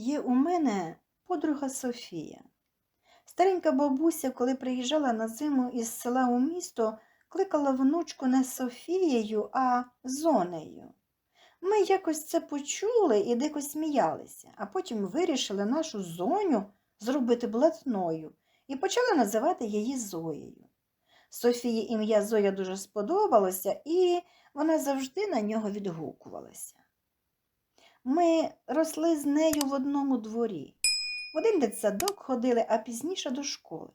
Є у мене подруга Софія. Старенька бабуся, коли приїжджала на зиму із села у місто, кликала внучку не Софією, а Зонею. Ми якось це почули і дико сміялися, а потім вирішили нашу зоню зробити блатною і почали називати її Зоєю. Софії ім'я Зоя дуже сподобалося, і вона завжди на нього відгукувалася. Ми росли з нею в одному дворі. В один дитсадок ходили, а пізніше до школи.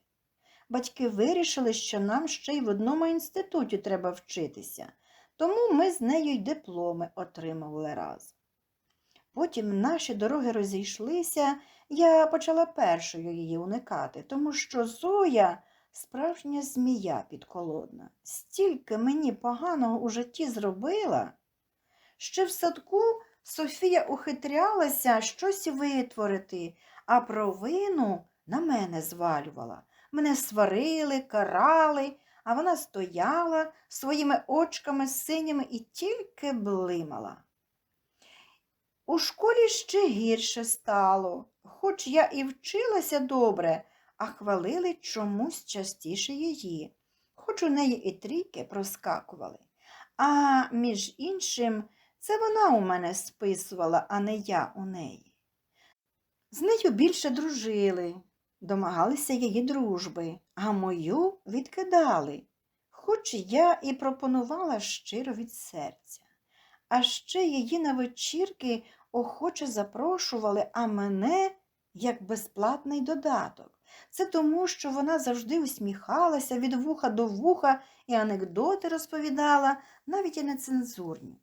Батьки вирішили, що нам ще й в одному інституті треба вчитися, тому ми з нею й дипломи отримували разом. Потім наші дороги розійшлися, я почала першою її уникати, тому що Зоя справжня змія підколодна. Стільки мені поганого у житті зробила. Ще в садку Софія ухитрялася щось витворити, а провину на мене звалювала. Мене сварили, карали, а вона стояла своїми очками синіми і тільки блимала. У школі ще гірше стало, хоч я і вчилася добре, а хвалили чомусь частіше її, хоч у неї і трійки проскакували. А між іншим, це вона у мене списувала, а не я у неї. З нею більше дружили, домагалися її дружби, а мою відкидали, хоч я і пропонувала щиро від серця. А ще її на вечірки охоче запрошували, а мене як безплатний додаток. Це тому, що вона завжди усміхалася від вуха до вуха і анекдоти розповідала, навіть і нецензурні.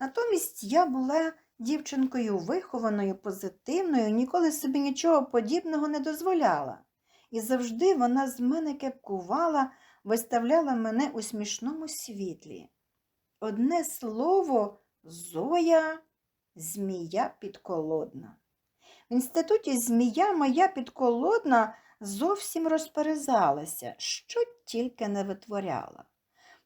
Натомість я була дівчинкою вихованою, позитивною, ніколи собі нічого подібного не дозволяла. І завжди вона з мене кепкувала, виставляла мене у смішному світлі. Одне слово Зоя змія підколодна. В інституті змія моя підколодна зовсім розперезалася, що тільки не витворяла.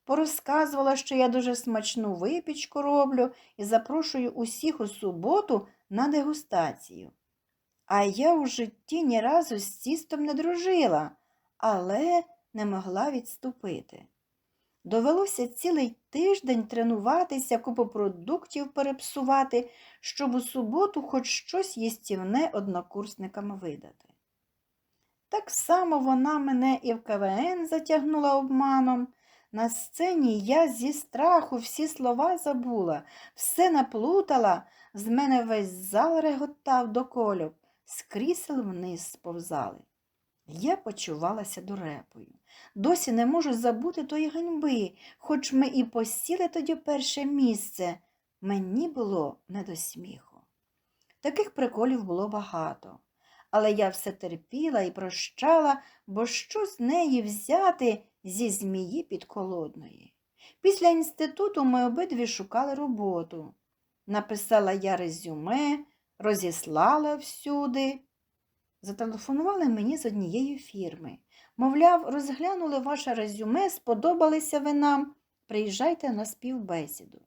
Порозказувала, що я дуже смачну випічку роблю і запрошую усіх у суботу на дегустацію. А я у житті ні разу з тістом не дружила, але не могла відступити. Довелося цілий тиждень тренуватися, купу продуктів перепсувати, щоб у суботу хоч щось їстівне однокурсникам видати. Так само вона мене і в КВН затягнула обманом. На сцені я зі страху всі слова забула, все наплутала, з мене весь зал реготав до кольок, з крісел вниз сповзали. Я почувалася дурепою. Досі не можу забути тої ганьби, хоч ми і посіли тоді перше місце. Мені було не до сміху. Таких приколів було багато, але я все терпіла і прощала, бо що з неї взяти зі змії підколодної. Після інституту ми обидві шукали роботу. Написала я резюме, розіслала всюди. Зателефонували мені з однієї фірми. Мовляв, розглянули ваше резюме, сподобалися ви нам, приїжджайте на співбесіду.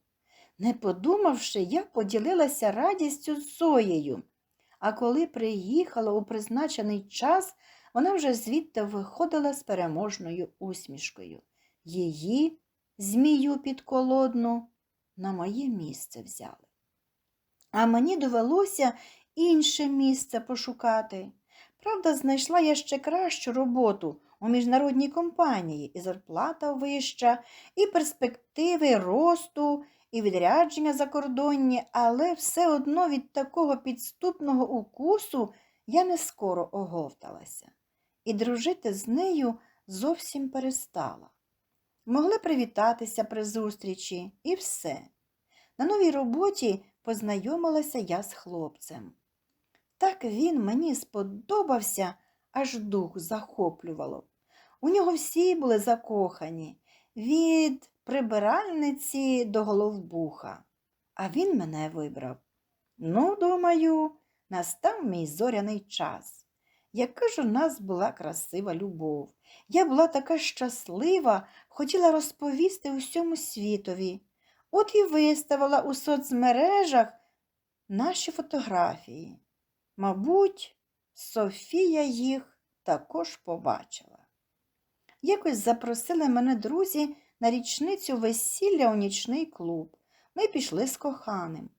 Не подумавши, я поділилася радістю з Зоєю, а коли приїхала у призначений час, вона вже звідти виходила з переможною усмішкою. Її, змію підколодну, на моє місце взяли. А мені довелося інше місце пошукати. Правда, знайшла я ще кращу роботу у міжнародній компанії, і зарплата вища, і перспективи росту, і відрядження закордонні, але все одно від такого підступного укусу я не скоро оговталася, і дружити з нею зовсім перестала. Могли привітатися при зустрічі, і все. На новій роботі познайомилася я з хлопцем. Так він мені сподобався, аж дух захоплювало. У нього всі були закохані від прибиральниці до головбуха, а він мене вибрав. Ну, думаю, настав мій зоряний час. Яка ж у нас була красива любов. Я була така щаслива, хотіла розповісти усьому світові. От і виставила у соцмережах наші фотографії. Мабуть, Софія їх також побачила. Якось запросили мене друзі на річницю весілля у нічний клуб. Ми пішли з коханим.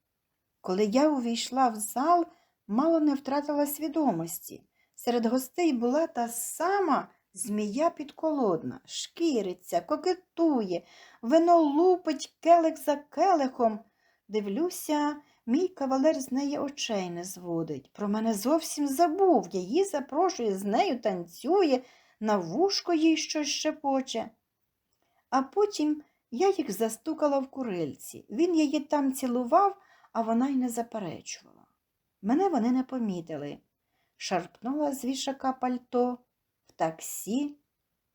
Коли я увійшла в зал, мало не втратила свідомості. Серед гостей була та сама змія підколодна, шкіриться, кокетує, вино лупить келих за келихом. Дивлюся, мій кавалер з неї очей не зводить. Про мене зовсім забув. Її запрошує, з нею танцює, на вушко їй щось шепоче. А потім я їх застукала в курильці. Він її там цілував, а вона й не заперечувала. Мене вони не помітили. Шарпнула з вішака пальто в таксі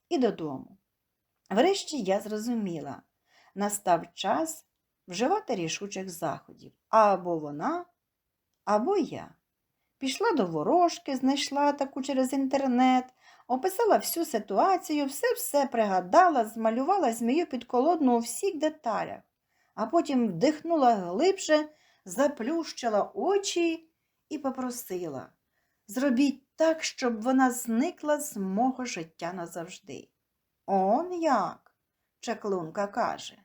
і додому. Врешті я зрозуміла, настав час вживати рішучих заходів. Або вона, або я. Пішла до ворожки, знайшла таку через інтернет, описала всю ситуацію, все-все пригадала, змалювала змію підколодну у всіх деталях, а потім вдихнула глибше, заплющила очі і попросила зробіть так, щоб вона зникла з мого життя назавжди. Он як? чаклунка каже,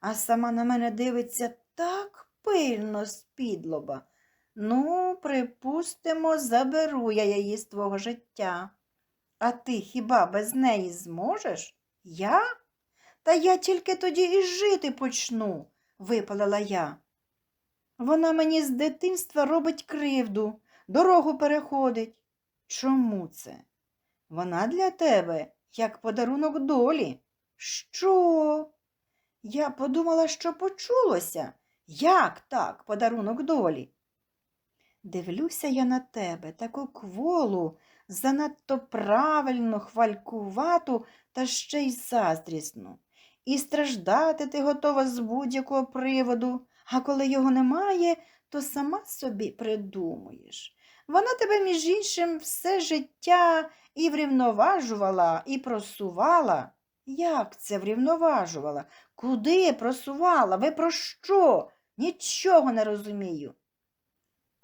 а сама на мене дивиться так пильно з підлоба. Ну, припустимо, заберу я її з твого життя. А ти хіба без неї зможеш? Я? Та я тільки тоді і жити почну, випалила я. Вона мені з дитинства робить кривду, дорогу переходить. Чому це? Вона для тебе, як подарунок долі. Що? Я подумала, що почулося. Як так, подарунок долі? Дивлюся я на тебе, таку кволу, занадто правильну, хвалькувату та ще й заздрісну. І страждати ти готова з будь-якого приводу, а коли його немає, то сама собі придумуєш. Вона тебе, між іншим, все життя і врівноважувала, і просувала. Як це врівноважувала? Куди просувала? Ви про що? Нічого не розумію.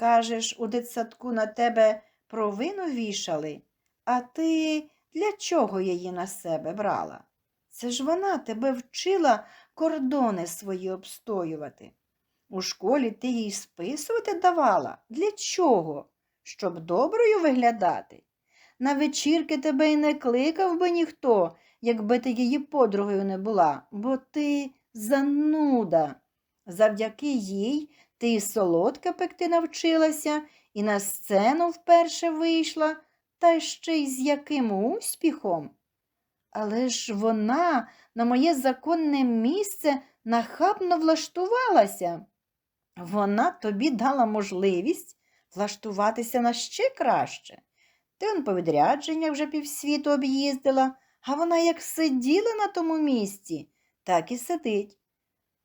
Кажеш, у дитсадку на тебе провину вішали, а ти для чого її на себе брала? Це ж вона тебе вчила кордони свої обстоювати. У школі ти їй списувати давала? Для чого? Щоб доброю виглядати? На вечірки тебе й не кликав би ніхто, якби ти її подругою не була, бо ти зануда. Завдяки їй ти солодке пекти навчилася, і на сцену вперше вийшла, та ще й з яким успіхом. Але ж вона на моє законне місце нахабно влаштувалася. Вона тобі дала можливість влаштуватися на ще краще. Ти он по відрядженнях вже півсвіту об'їздила, а вона як сиділа на тому місці, так і сидить.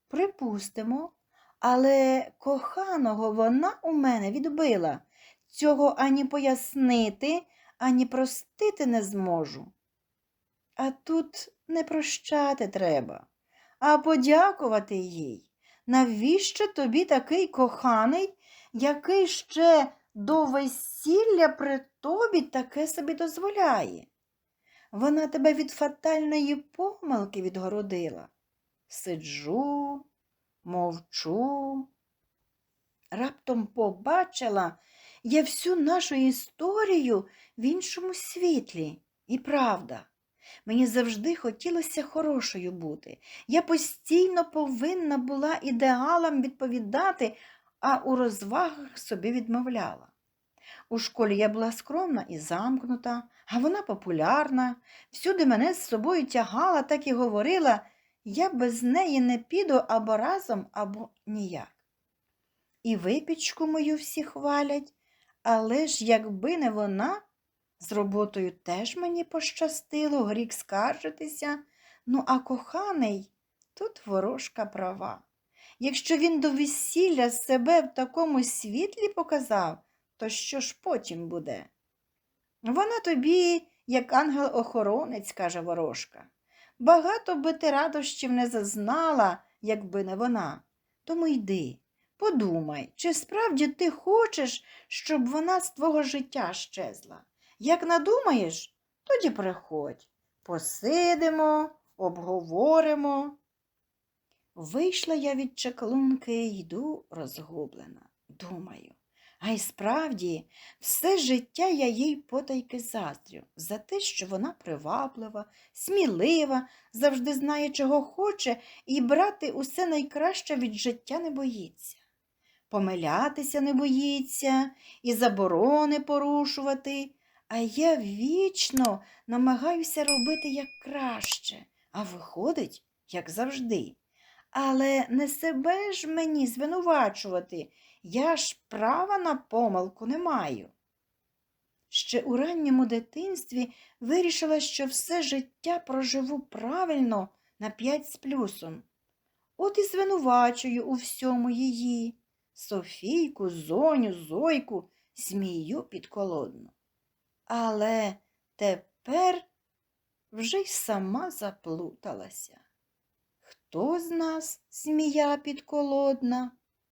Припустимо, але коханого вона у мене відбила. Цього ані пояснити, ані простити не зможу. А тут не прощати треба, а подякувати їй. Навіщо тобі такий коханий, який ще до весілля при тобі таке собі дозволяє? Вона тебе від фатальної помилки відгородила. Сиджу, мовчу. Раптом побачила я всю нашу історію в іншому світлі. І правда, мені завжди хотілося хорошою бути. Я постійно повинна була ідеалам відповідати, а у розвагах собі відмовляла. У школі я була скромна і замкнута, а вона популярна, всюди мене з собою тягала, так і говорила, я без неї не піду або разом, або ніяк. І випічку мою всі хвалять, але ж якби не вона, з роботою теж мені пощастило, грік скаржитися. Ну, а коханий тут ворожка права. Якщо він до весілля себе в такому світлі показав, то що ж потім буде? Вона тобі, як ангел-охоронець, каже ворожка. Багато би ти радощів не зазнала, якби не вона. Тому йди, Подумай, чи справді ти хочеш, щоб вона з твого життя щезла? Як надумаєш, тоді приходь. Посидимо, обговоримо. Вийшла я від чаклунки йду розгублена. Думаю, а й справді, все життя я їй потайки заздрю за те, що вона приваблива, смілива, завжди знає, чого хоче, і брати усе найкраще від життя не боїться. Помилятися не боїться і заборони порушувати, а я вічно намагаюся робити як краще, а виходить, як завжди. Але не себе ж мені звинувачувати, я ж права на помилку не маю. Ще у ранньому дитинстві вирішила, що все життя проживу правильно на п'ять з плюсом. От і звинувачую у всьому її. Софійку, зоню, зойку смію підколодно. Але тепер вже й сама заплуталася. Хто з нас змія підколодна?